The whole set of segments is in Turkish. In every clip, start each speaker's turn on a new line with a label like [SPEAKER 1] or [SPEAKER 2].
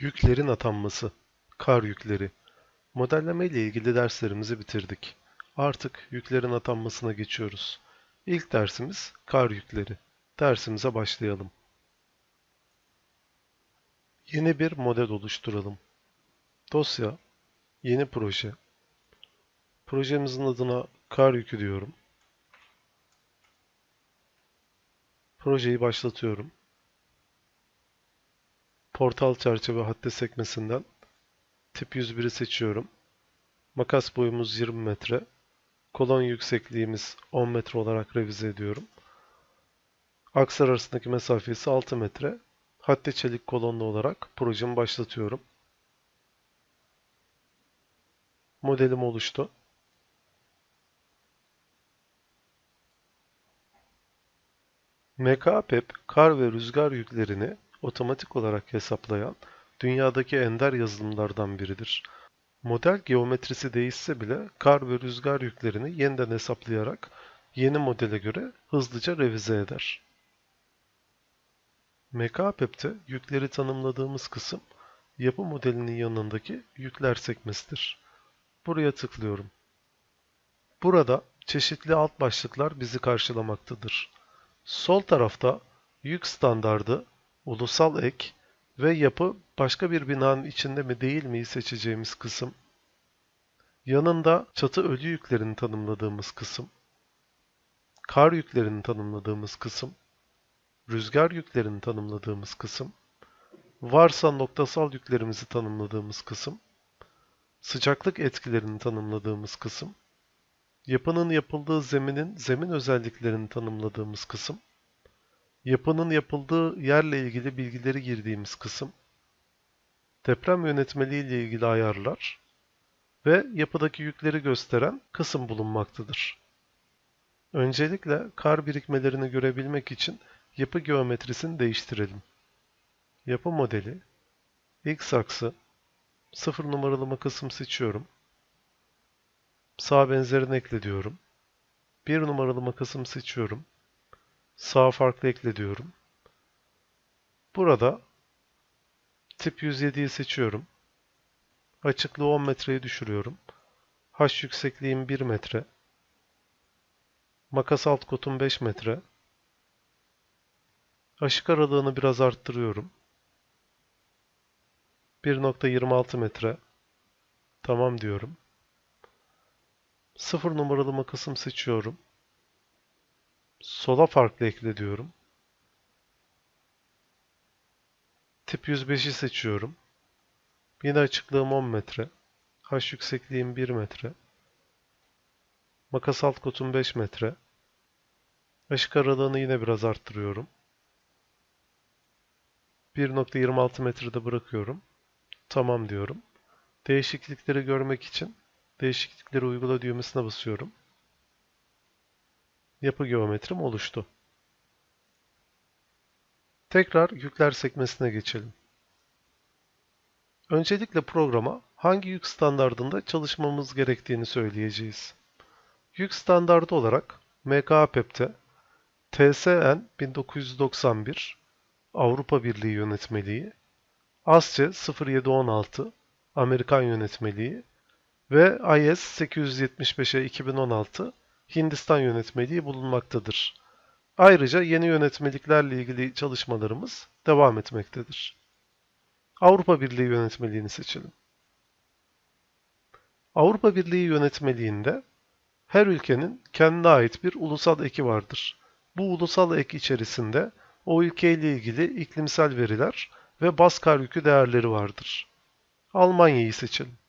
[SPEAKER 1] Yüklerin atanması, kar yükleri. Modelleme ile ilgili derslerimizi bitirdik. Artık yüklerin atanmasına geçiyoruz. İlk dersimiz kar yükleri. Dersimize başlayalım. Yeni bir model oluşturalım. Dosya, yeni proje. Projemizin adına kar yükü diyorum. Projeyi başlatıyorum. Portal çerçeve hadde sekmesinden tip 101'i seçiyorum. Makas boyumuz 20 metre. Kolon yüksekliğimiz 10 metre olarak revize ediyorum. Akslar arasındaki mesafesi 6 metre. Hadde çelik kolonlu olarak projemi başlatıyorum. Modelim oluştu. MKPEP kar ve rüzgar yüklerini otomatik olarak hesaplayan dünyadaki ender yazılımlardan biridir. Model geometrisi değişse bile kar ve rüzgar yüklerini yeniden hesaplayarak yeni modele göre hızlıca revize eder. MKPEP'te yükleri tanımladığımız kısım yapı modelinin yanındaki yükler sekmesidir. Buraya tıklıyorum. Burada çeşitli alt başlıklar bizi karşılamaktadır. Sol tarafta yük standardı, ulusal ek ve yapı başka bir binanın içinde mi değil mi seçeceğimiz kısım. Yanında çatı ölü yüklerini tanımladığımız kısım. Kar yüklerini tanımladığımız kısım. Rüzgar yüklerini tanımladığımız kısım. Varsa noktasal yüklerimizi tanımladığımız kısım. Sıcaklık etkilerini tanımladığımız kısım. Yapının yapıldığı zeminin zemin özelliklerini tanımladığımız kısım yapının yapıldığı yerle ilgili bilgileri girdiğimiz kısım, deprem yönetmeliği ile ilgili ayarlar ve yapıdaki yükleri gösteren kısım bulunmaktadır. Öncelikle kar birikmelerini görebilmek için yapı geometrisini değiştirelim. Yapı modeli, X aksı, 0 numaralı makasım seçiyorum. Sağ benzerini ekle diyorum. 1 numaralı makasımı seçiyorum. Sağ farklı ekle diyorum. Burada tip 107'yi seçiyorum. Açıklığı 10 metreye düşürüyorum. H yüksekliğim 1 metre. Makas alt kotum 5 metre. Aşık aralığını biraz arttırıyorum. 1.26 metre. Tamam diyorum. 0 numaralı makasım seçiyorum. Sola farklı ekle diyorum. Tip 105'i seçiyorum. Yine açıklığım 10 metre. H yüksekliğim 1 metre. Makas alt kotum 5 metre. Işık aralığını yine biraz arttırıyorum. 1.26 metrede bırakıyorum. Tamam diyorum. Değişiklikleri görmek için değişiklikleri uygula düğmesine basıyorum yapı geometrim oluştu. Tekrar yükler sekmesine geçelim. Öncelikle programa hangi yük standardında çalışmamız gerektiğini söyleyeceğiz. Yük standardı olarak MKAPEP'te TSN 1991 Avrupa Birliği Yönetmeliği, ASCE 0716 Amerikan Yönetmeliği ve IS 875'e 2016 Hindistan yönetmeliği bulunmaktadır. Ayrıca yeni yönetmeliklerle ilgili çalışmalarımız devam etmektedir. Avrupa Birliği yönetmeliğini seçelim. Avrupa Birliği yönetmeliğinde her ülkenin kendine ait bir ulusal eki vardır. Bu ulusal ek içerisinde o ülkeyle ilgili iklimsel veriler ve baz kar yükü değerleri vardır. Almanya'yı seçelim.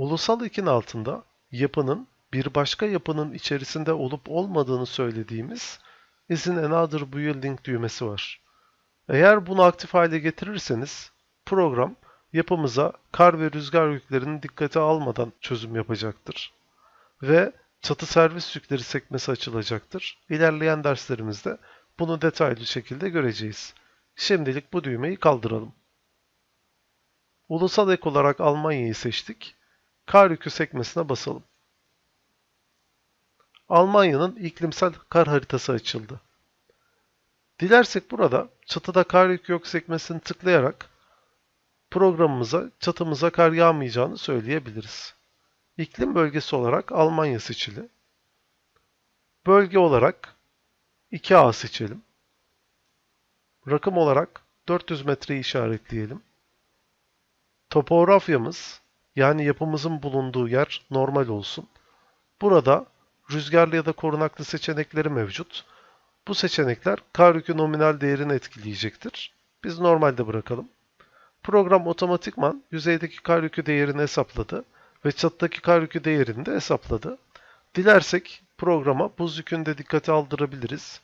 [SPEAKER 1] Ulusal ekin altında yapının bir başka yapının içerisinde olup olmadığını söylediğimiz is in another building düğmesi var. Eğer bunu aktif hale getirirseniz program yapımıza kar ve rüzgar yüklerini dikkate almadan çözüm yapacaktır. Ve çatı servis yükleri sekmesi açılacaktır. İlerleyen derslerimizde bunu detaylı şekilde göreceğiz. Şimdilik bu düğmeyi kaldıralım. Ulusal ek olarak Almanya'yı seçtik. Kar yükü sekmesine basalım. Almanya'nın iklimsel kar haritası açıldı. Dilersek burada çatıda kar yükü yok sekmesini tıklayarak programımıza çatımıza kar yağmayacağını söyleyebiliriz. İklim bölgesi olarak Almanya seçili. Bölge olarak 2A seçelim. Rakım olarak 400 metreyi işaretleyelim. Topografyamız yani yapımızın bulunduğu yer normal olsun. Burada rüzgarlı ya da korunaklı seçenekleri mevcut. Bu seçenekler kar yükü nominal değerini etkileyecektir. Biz normalde bırakalım. Program otomatikman yüzeydeki kar yükü değerini hesapladı ve çatıdaki kar yükü değerini de hesapladı. Dilersek programa buz yükünü de dikkate aldırabiliriz.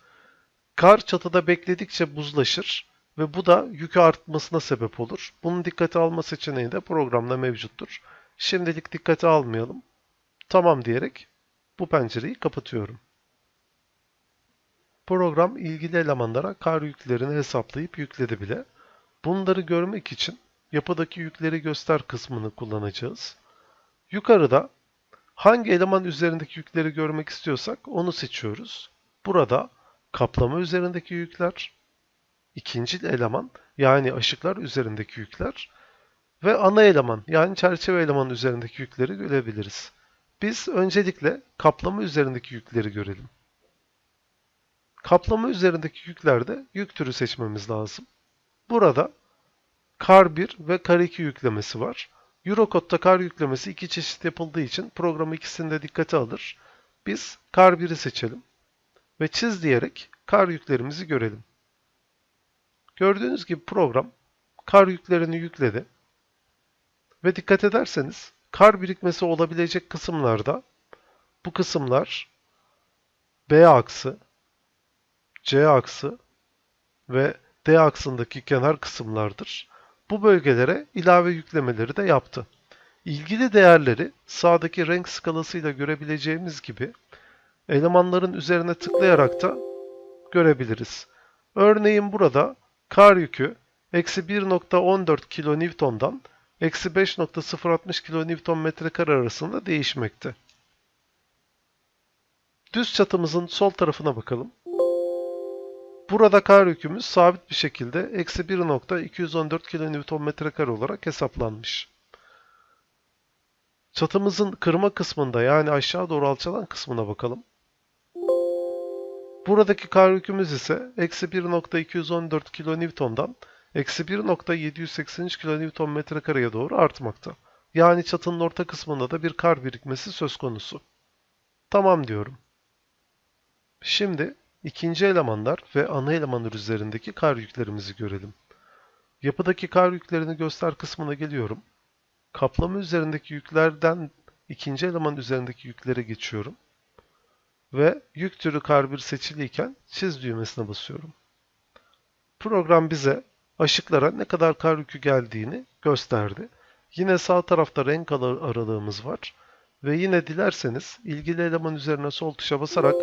[SPEAKER 1] Kar çatıda bekledikçe buzlaşır ve bu da yükü artmasına sebep olur. Bunun dikkate alma seçeneği de programda mevcuttur. Şimdilik dikkate almayalım. Tamam diyerek bu pencereyi kapatıyorum. Program ilgili elemanlara kar yüklerini hesaplayıp yükledi bile. Bunları görmek için yapıdaki yükleri göster kısmını kullanacağız. Yukarıda hangi eleman üzerindeki yükleri görmek istiyorsak onu seçiyoruz. Burada kaplama üzerindeki yükler, ikinci eleman yani aşıklar üzerindeki yükler ve ana eleman yani çerçeve eleman üzerindeki yükleri görebiliriz. Biz öncelikle kaplama üzerindeki yükleri görelim. Kaplama üzerindeki yüklerde yük türü seçmemiz lazım. Burada kar 1 ve kar 2 yüklemesi var. Eurocode'da kar yüklemesi iki çeşit yapıldığı için program ikisini de dikkate alır. Biz kar 1'i seçelim ve çiz diyerek kar yüklerimizi görelim. Gördüğünüz gibi program kar yüklerini yükledi. Ve dikkat ederseniz kar birikmesi olabilecek kısımlarda bu kısımlar B aksı, C aksı ve D aksındaki kenar kısımlardır. Bu bölgelere ilave yüklemeleri de yaptı. İlgili değerleri sağdaki renk skalasıyla görebileceğimiz gibi elemanların üzerine tıklayarak da görebiliriz. Örneğin burada kar yükü eksi 1.14 kilonewton'dan eksi 5.060 kilonewton metrekare arasında değişmekte. Düz çatımızın sol tarafına bakalım. Burada kar yükümüz sabit bir şekilde eksi 1.214 kilonewton metrekare olarak hesaplanmış. Çatımızın kırma kısmında yani aşağı doğru alçalan kısmına bakalım. Buradaki kar yükümüz ise eksi 1.214 kilonewton'dan eksi 1.783 kilonewton metrekareye doğru artmakta. Yani çatının orta kısmında da bir kar birikmesi söz konusu. Tamam diyorum. Şimdi ikinci elemanlar ve ana elemanlar üzerindeki kar yüklerimizi görelim. Yapıdaki kar yüklerini göster kısmına geliyorum. Kaplama üzerindeki yüklerden ikinci eleman üzerindeki yüklere geçiyorum. Ve yük türü kar 1 seçiliyken çiz düğmesine basıyorum. Program bize aşıklara ne kadar kar yükü geldiğini gösterdi. Yine sağ tarafta renk aralığımız var. Ve yine dilerseniz ilgili eleman üzerine sol tuşa basarak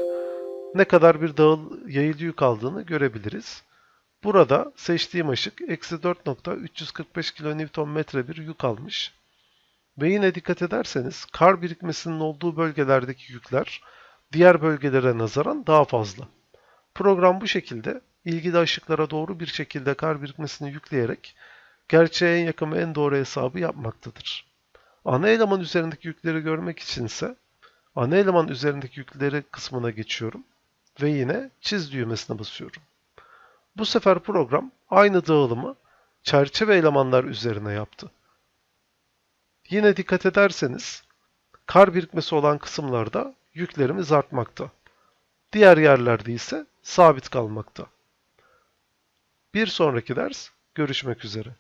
[SPEAKER 1] ne kadar bir dağıl yayılı yük aldığını görebiliriz. Burada seçtiğim aşık eksi 4.345 kN bir yük almış. Ve yine dikkat ederseniz kar birikmesinin olduğu bölgelerdeki yükler diğer bölgelere nazaran daha fazla. Program bu şekilde ilgili aşıklara doğru bir şekilde kar birikmesini yükleyerek gerçeğe en yakın ve en doğru hesabı yapmaktadır. Ana eleman üzerindeki yükleri görmek için ise ana eleman üzerindeki yükleri kısmına geçiyorum ve yine çiz düğmesine basıyorum. Bu sefer program aynı dağılımı çerçeve elemanlar üzerine yaptı. Yine dikkat ederseniz kar birikmesi olan kısımlarda yüklerimiz artmakta. Diğer yerlerde ise sabit kalmakta. Bir sonraki ders görüşmek üzere.